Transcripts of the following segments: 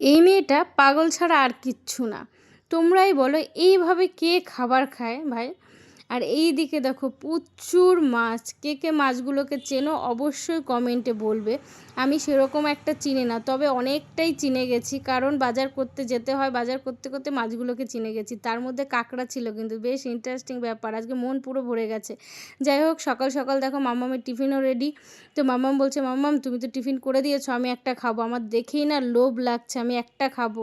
এই মেয়েটা পাগল ছাড়া আর কিচ্ছু না। তোমরাই বলো এইভাবে কে খাবার খায় ভাই? আর এই দিকে দেখো, প্রচুর মাছ। কে কে মাছগুলোকে চেনো অবশ্যই কমেন্টে বলবে। আমি সেরকম একটা চিনি না, তবে অনেকটাই চিনে গেছি। কারণ বাজার করতে যেতে হয়, বাজার করতে করতে মাছগুলোকে চিনে গেছি। তার মধ্যে কাঁকড়া ছিল কিন্তু, বেশ ইন্টারেস্টিং ব্যাপার। আজকে মন পুরো ভরে গেছে। যাই হোক, সকাল সকাল দেখো মামামের টিফিনও রেডি তো মামাম বলছে মামাম তুমি তো টিফিন করে দিয়েছ, আমি একটা খাব। আমার দেখেই না লোভ লাগছে, আমি একটা খাব।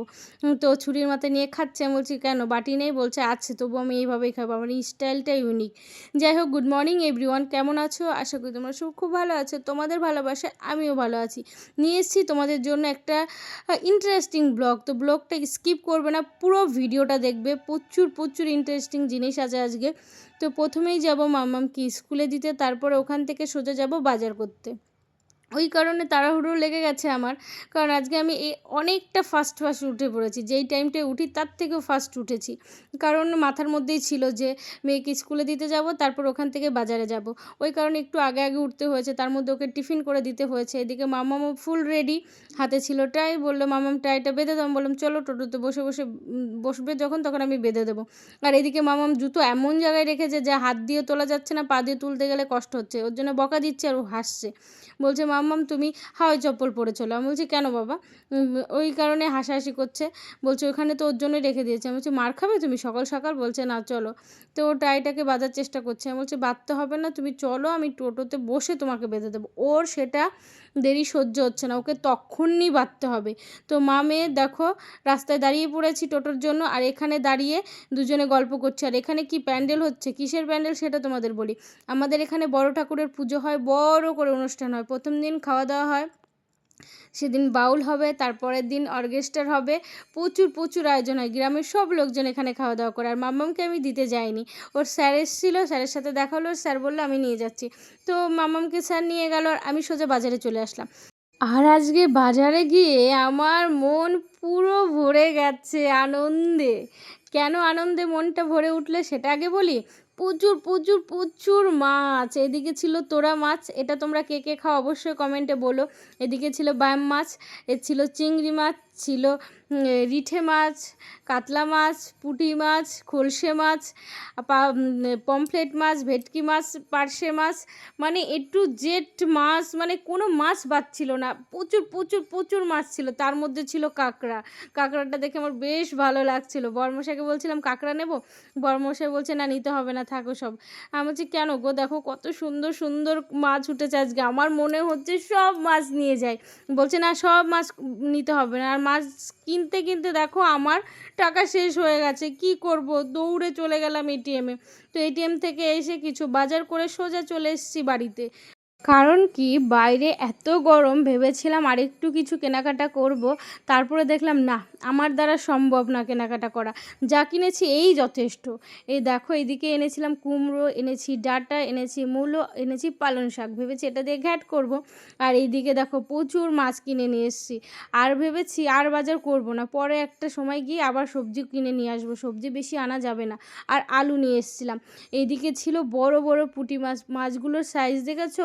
তো ছুরির মাথায় নিয়ে খাচ্ছে। আমি বলছি, কেন? বাটি নেই? বলছে আছে তবু আমি এইভাবেই খাব। আমার স্টাইলটা ইউনিক যাই হোক গুড মর্নিং এভরিওয়ান কেমন আছো? আশা করি তোমরা সব খুব ভালো আছো। তোমাদের ভালোবাসা আমিও ভালো আছি। নিয়ে এসেছি তোমাদের জন্য একটা ইন্টারেস্টিং ব্লগ তো ব্লগটা স্কিপ করবে না, পুরো ভিডিওটা দেখবে। প্রচুর প্রচুর ইন্টারেস্টিং জিনিস আছে আজকে। তো প্রথমেই যাব মামামকে স্কুলে দিতে, তারপর ওখান থেকে সোজা যাব বাজার করতে। ওই কারণে তাড়াহুড়ো লেগে গেছে আমার। কারণ আজকে আমি এ অনেকটা ফাস্ট ফাস্ট উঠে পড়েছি। যেই টাইমটায় উঠি, তার থেকেও ফাস্ট উঠেছি। কারণ মাথার মধ্যেই ছিল যে, মেয়েকে স্কুলে দিতে যাব, তারপর ওখান থেকে বাজারে যাব। ওই কারণে একটু আগে আগে উঠতে হয়েছে। তার মধ্যে ওকে টিফিন করে দিতে হয়েছে। এদিকে মামাম ফুল রেডি হাতে ছিল টাই বলল, মামাম টাইটা বেঁধে দাম বললাম, চলো, টোটোতে বসে বসে বসবে যখন, তখন আমি বেঁধে দেবো। আর এদিকে মামাম জুতো এমন জায়গায় রেখেছে যে, হাত দিয়ে তোলা যাচ্ছে না, পা দিয়ে তুলতে গেলে কষ্ট হচ্ছে। ওর জন্য বকা দিচ্ছে আর ও হাসছে। বলছে মাম্মাম তুমি হাওয়াই চপ্পল পরে চলো আমি বলছি, কেন বাবা? ওই কারণে হাসাহাসি করছে। বলছে ওখানে তো ওর জন্যই রেখে দিয়েছে। আমি বলছি, মার খাবে তুমি? সকাল সকাল বলছে, না, চলো। তো ও টাইটাকে বাঁধার চেষ্টা করছে। আমি বলছি, বাঁধতে হবে না, তুমি চলো, আমি টোটোতে বসে তোমাকে বেঁধে দেবো। ওর সেটা দেরি সহ্য হচ্ছে না, ওকে তখনই বাঁধতে হবে। তো মা মেয়ে, দেখো, রাস্তায় দাঁড়িয়ে পড়েছি টোটোর জন্য, আর এখানে দাঁড়িয়ে দুজনে গল্প করছে। আর এখানে কি প্যান্ডেল হচ্ছে? কিসের প্যান্ডেল সেটা তোমাদের বলি। আমাদের এখানে বড় ঠাকুরের পুজো হয়, বড় করে অনুষ্ঠান হয়। প্রথম দিন খাওয়া দাওয়া হয় সেদিন বাউল হবে, তারপরের দিন অর্কেস্ট্রার হবে, প্রচুর প্রচুর আয়োজন হয়। গ্রামের সব লোকজন এখানে খাওয়া দাওয়া করে, আর মাম্মামকে আমি দিতে যাইনি। ওর স্যার এসেছিল, স্যারের সাথে দেখা হলো স্যার বলল, আমি নিয়ে যাচ্ছি। তো মাম্মামকে স্যার নিয়ে গেল, আর আমি সোজা বাজারে চলে আসলাম। আর আজকে বাজারে গিয়ে আমার মন পুরো ভরে গেছে আনন্দে। কেন আনন্দে মনটা ভরে উঠলে সেটা আগে বলি? প্রচুর প্রচুর প্রচুর মাছ। এদিকে ছিল তোরা মাছ। এটা তোমরা কে কে খাও অবশ্যই কমেন্টে বলো। এদিকে ছিল বায়াম মাছ, এ ছিল চিংড়ি মাছ। ছিল রিঠে মাছ, কাতলা মাছ, পুঁটি মাছ, খলসে মাছ পমফ্লেট মাছ, ভেটকি মাছ, পার্শে মাছ মানে একটু টু জেড মাছ মানে কোনো মাছ বাদ ছিল না। প্রচুর প্রচুর প্রচুর মাছ ছিল। তার মধ্যে ছিল কাঁকড়া। কাঁকড়াটা দেখে আমার বেশ ভালো লাগছিল। বর্মশাকে বলছিলাম, কাঁকড়া নেব? বর্মশাই বলছে, না, নিতে হবে না, থাকো সব। আমি বলছি, কেন গো? দেখো কত সুন্দর সুন্দর মাছ উঠেছে আজকে। আমার মনে হচ্ছে সব মাছ নিয়ে যায়। বলছে, না, সব মাছ নিতে হবে না। আর মাছ কিনতে কিনতে দেখো আমার টাকা শেষ হয়ে গেছে। কি করব? দৌড়ে চলে গেলাম এটিএমে তো এটিএম থেকে এসে কিছু বাজার করে সোজা চলে এসেছি বাড়িতে। কারণ কি? বাইরে এত গরম, ভেবেছিলাম আরেকটু কিছু কেনাকাটা করব। তারপরে দেখলাম, না, আমার দ্বারা সম্ভব না কেনাকাটা করা। যা কিনেছি এই যথেষ্ট। এই দেখো এদিকে এনেছিলাম কুমড়ো, এনেছি ডাটা, এনেছি মূলো, এনেছি পালং শাক। ভেবেছি এটা দিয়ে ঘ্যাট করব। আর এইদিকে দেখো, প্রচুর মাছ কিনে নিয়ে এসেছি। আর ভেবেছি আর বাজার করব না। পরে একটা সময় গিয়ে আবার সবজি কিনে নিয়ে আসব। সবজি বেশি আনা যাবে না। আর আলু নিয়ে এসেছিলাম। এইদিকে ছিল বড় বড় পুঁটি মাছ। মাছগুলোর সাইজ দেখেছ?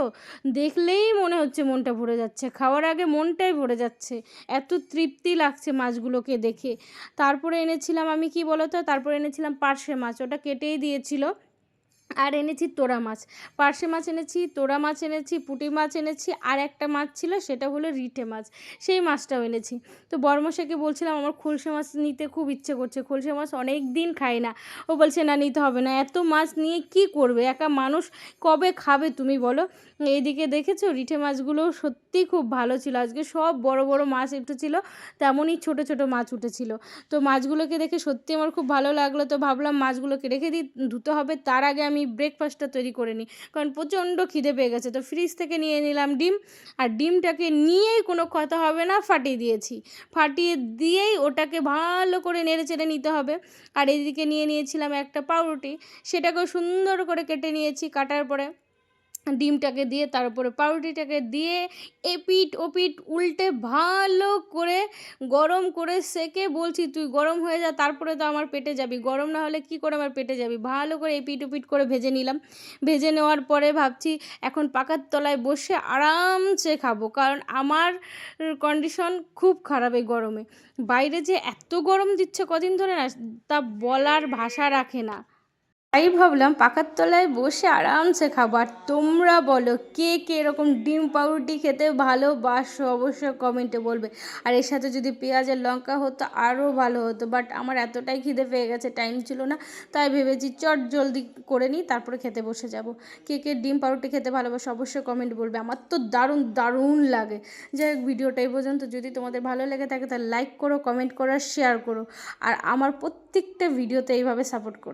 দেখলেই মনে হচ্ছে মনটা ভরে যাচ্ছে। খাওয়ার আগে মনটাই ভরে যাচ্ছে। এত তৃপ্তি লাগছে মাছগুলোকে দেখে। তারপরে এনেছিলাম আমি কি বলতো? তারপরে এনেছিলাম পার্শে মাছ। ওটা কেটেই দিয়েছিল। আর এনেছি তোড়া মাছ। পার্শে মাছ এনেছি, তোড়া মাছ এনেছি, পুঁটি মাছ এনেছি, আর একটা মাছ ছিল সেটা হলো রিঠে মাছ। সেই মাছটাও এনেছি। তো বর্মশাকে বলছিলাম, আমার খোলসে মাছ নিতে খুব ইচ্ছে করছে, খোলসে মাছ অনেক দিন খাই না। ও বলছে, না, নিতে হবে না, এত মাছ নিয়ে কি করবে? একা মানুষ কবে খাবে তুমি বলো? এইদিকে দেখেছ, রিঠে মাছগুলো সত্যিই খুব ভালো ছিল। আজকে সব বড় বড় মাছ উঠেছিল তেমনই ছোট ছোট মাছ উঠেছিল। তো মাছগুলোকে দেখে সত্যি আমার খুব ভালো লাগল। তো ভাবলাম মাছগুলোকে রেখে দিই, ধুতে হবে। তার আগে আমি ব্রেকফাস্টটা তৈরি করে নিই কারণ প্রচণ্ড খিদে পেয়ে গেছে। তো ফ্রিজ থেকে নিয়ে নিলাম ডিম। আর ডিমটাকে নিয়েই কোনো কথা হবে না, ফাটিয়ে দিয়েছি। ফাটিয়ে দিয়েই ওটাকে ভালো করে নেড়ে চেড়ে নিতে হবে। আর এদিকে নিয়ে নিয়েছিলাম একটা পাউরুটি। সেটাকেও সুন্দর করে কেটে নিয়েছি কাটার পরে। ডিমটাকে দিয়ে, তার উপরে পাউরুটিটাকে দিয়ে এপিট ওপিট উল্টে ভালো করে গরম করে সেকে বলছি, তুই গরম হয়ে যা, তারপরে তো আমার পেটে যাবি। গরম না হলে কি করে আমার পেটে যাবি? ভালো করে এপিট ওপিট করে ভেজে নিলাম। ভেজে নেওয়ার পরে ভাবছি, এখন পাকার তলায় বসে আরামসে খাব। কারণ আমার কন্ডিশন খুব খারাপ এই গরমে। বাইরে যে এত গরম দিচ্ছে কদিন ধরে না, তা বলার ভাষা রাখে না। তাই ভাবলাম পাকার তলায় বসে আরামসে খাব। আর তোমরা বলো, কে কে এরকম ডিম পাউরুটি খেতে ভালোবাসো অবশ্যই কমেন্টে বলবে। আর এর সাথে যদি পেঁয়াজের লঙ্কা হতো আরও ভালো হতো। বাট আমার এতটাই খিদে পেয়ে গেছে, টাইম ছিল না। তাই ভেবেছি চট জলদি করে নিই, তারপরে খেতে বসে যাব। কে কে ডিম পাউরুটি খেতে ভালোবাসো অবশ্যই কমেন্ট বলবে। আমার তো দারুণ দারুণ লাগে। যাই হোক, ভিডিওটা এই পর্যন্ত। যদি তোমাদের ভালো লেগে থাকে, তাহলে লাইক করো কমেন্ট করো শেয়ার করো। আর আমার প্রত্যেকটা ভিডিওতে এইভাবে সাপোর্ট করো।